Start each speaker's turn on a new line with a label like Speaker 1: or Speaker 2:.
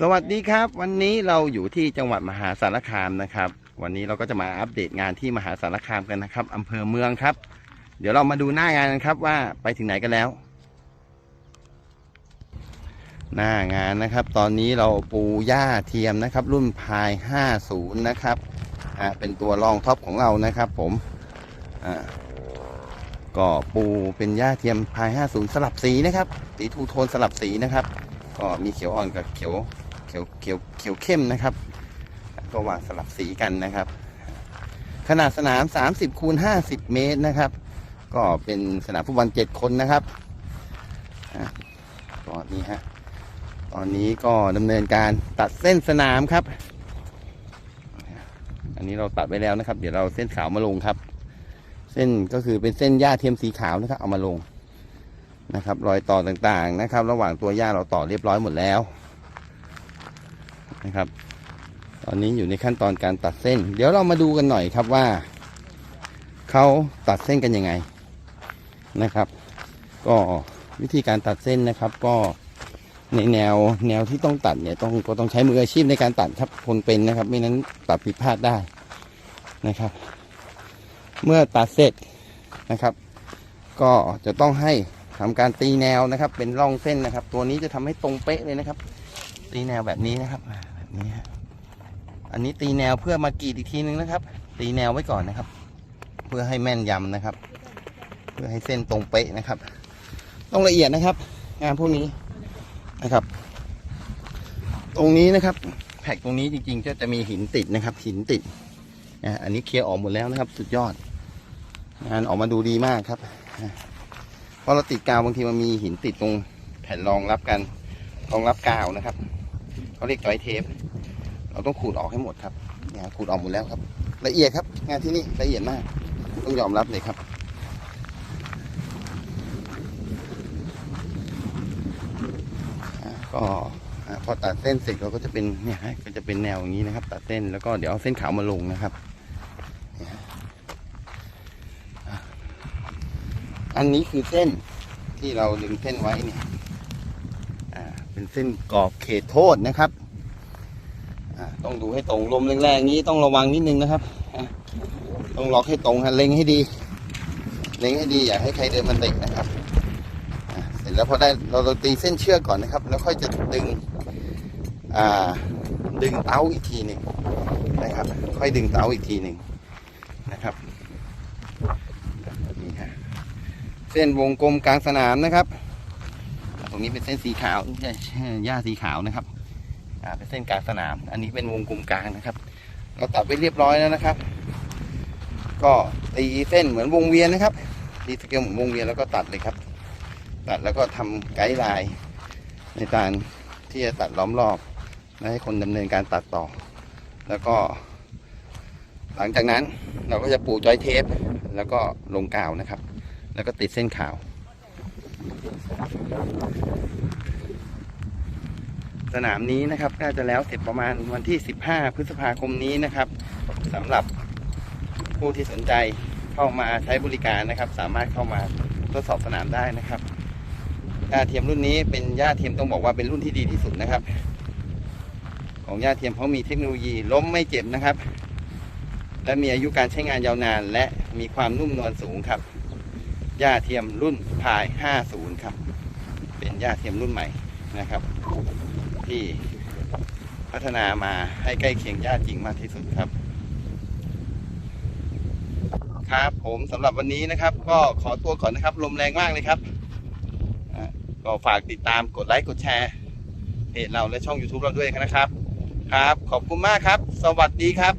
Speaker 1: สวัสดีครับ วันนี้เราอยู่ที่จังหวัดมหาสารคามนะครับ วันนี้เราก็จะมาอัปเดตงานที่มหาสารคามกันนะครับอำเภอเมืองครับ เดี๋ยวเรามาดูหน้างานกันครับว่าไปถึงไหนกันแล้ว หน้างานนะครับ ตอนนี้เราปูหญ้าเทียมนะครับ รุ่นพาย 50 นะครับอ่าเป็นตัวรองท็อปของเรานะครับ ผมอ่าก็ปูเป็นหญ้าเทียมพาย 50 สลับสีนะครับสีทูโทนสลับสีนะครับก็มีเขียวอ่อนกับเขียว ขียวเขียวเขียวเข้มนะครับ ก็วางสลับสีกันนะครับ ขนาดสนาม 30คูณ50 เมตรนะครับ ก็เป็นสนามฟุตบอล7คนนะครับอะก็นี่ฮะตอนนี้ก็ดำเนินการตัดเส้นสนามครับ อันนี้เราตัดไปแล้วนะครับ เดี๋ยวเราเส้นขาวมาลงครับ เส้นก็คือเป็นเส้นหญ้าเทียมสีขาวนะครับ เอามาลงนะครับ รอยต่อต่างๆนะครับ ระหว่างตัวหญ้าเราต่อเรียบร้อยหมดแล้ว นะครับ ตอนนี้อยู่ในขั้นตอนการตัดเส้น เดี๋ยวเรามาดูกันหน่อยครับว่าเขาตัดเส้นกันยังไงนะครับ ก็วิธีการตัดเส้นนะครับ ก็ในแนวแนวที่ต้องตัดเนี่ยต้องก็ต้องใช้มืออาชีพในการตัดครับคนเป็นนะครับ ไม่นั้นตัดผิดพลาดได้นะครับ เมื่อตัดเสร็จนะครับ ก็จะต้องให้ทำการตีแนวนะครับ เป็นร่องเส้นนะครับ ตัวนี้จะทำให้ตรงเป๊ะเลยนะครับ ตีแนวแบบนี้นะครับ นี้ฮะอันนี้ตีแนวเพื่อมากรีดอีกทีนึงนะครับ ตีแนวไว้ก่อนนะครับ เพื่อให้แม่นยำนะครับ เพื่อให้เส้นตรงเป๊ะนะครับ ต้องละเอียดนะครับ งานพวกนี้นะครับ ตรงนี้นะครับแผกตรงนี้จริงๆ ก็จะมีหินติดนะครับ หินติดอันนี้เคลียร์ออกหมดแล้วนะครับ สุดยอด งานออกมาดูดีมากครับเพราะเราติดกาวบางทีมันมีหินติดตรงแผ่นรองรับกันรองรับกาวนะครับ เขาเรียกจอยเทป เราต้องขูดออกให้หมดครับงานขูดออกหมดแล้วครับ ละเอียดครับ งานที่นี่ละเอียดมาก ต้องยอมรับเลยครับ ก็พอตัดเส้นเสร็จเราก็จะเป็นเนี่ยฮะก็จะเป็นแนวอย่างนี้นะครับ ตัดเส้นแล้วก็เดี๋ยวเอาเส้นขาวมาลงนะครับอันนี้คือเส้นที่เราดึงเส้นไว้เนี่ย เป็นเส้นกรอบเขตโทษนะครับต้องดูให้ตรงลมแรงๆนี้ต้องระวังนิดนึงนะครับ ต้องล็อกให้ตรงฮะเล็งให้ดี เล็งให้ดีอย่าให้ใครเดินมันเตะนะครับเสร็จแล้วพอได้เราเราตีเส้นเชือกก่อนนะครับ แล้วค่อยจะดึงดึงเต้าอีกทีหนึ่งนะครับ ค่อยดึงเต้าอีกทีหนึ่งนะครับนี่ฮะเส้นวงกลมกลางสนามนะครับ ตรงนี้เป็นเส้นสีขาวใช่หญ้าสีขาวนะครับอ่าเป็นเส้นกลางสนาม อันนี้เป็นวงกลมกลางนะครับ เราตัดไปเรียบร้อยแล้วนะครับ ก็ตีเส้นเหมือนวงเวียนนะครับตีสเกลเหมือนวงเวียนแล้วก็ตัดเลยครับ ตัดแล้วก็ทำไกด์ไลน์ในการที่จะตัดล้อมรอบและให้คนดำเนินการตัดต่อ แล้วก็ หลังจากนั้นเราก็จะปูจอยเทป แล้วก็ลงกาวนะครับ แล้วก็ติดเส้นขาว สนามนี้นะครับน่าจะแล้วเสร็จประมาณวันที่ 15 พฤษภาคมนี้นะครับสำหรับผู้ที่สนใจเข้ามาใช้บริการนะครับ สามารถเข้ามาทดสอบสนามได้นะครับหญ้าเทียมรุ่นนี้เป็นหญ้าเทียมต้องบอกว่าเป็นรุ่นที่ดีที่สุดนะครับ ของหญ้าเทียมเขามีเทคโนโลยีล้มไม่เจ็บนะครับ และมีอายุการใช้งานยาวนาน และมีความนุ่มนวลสูงครับ หญ้าเทียมรุ่นพาย 50 ครับ เป็นหญ้าเทียมรุ่นใหม่นะครับ ที่พัฒนามาให้ใกล้เคียงหญ้าจริงมากที่สุดครับ ครับผมสำหรับวันนี้นะครับ ก็ขอตัวก่อนนะครับ ลมแรงมากเลยครับก็ฝากติดตามกดไลค์กดแชร์เพจเราและช่อง YouTube เราด้วยนะครับ ครับ ขอบคุณมากครับ สวัสดีครับ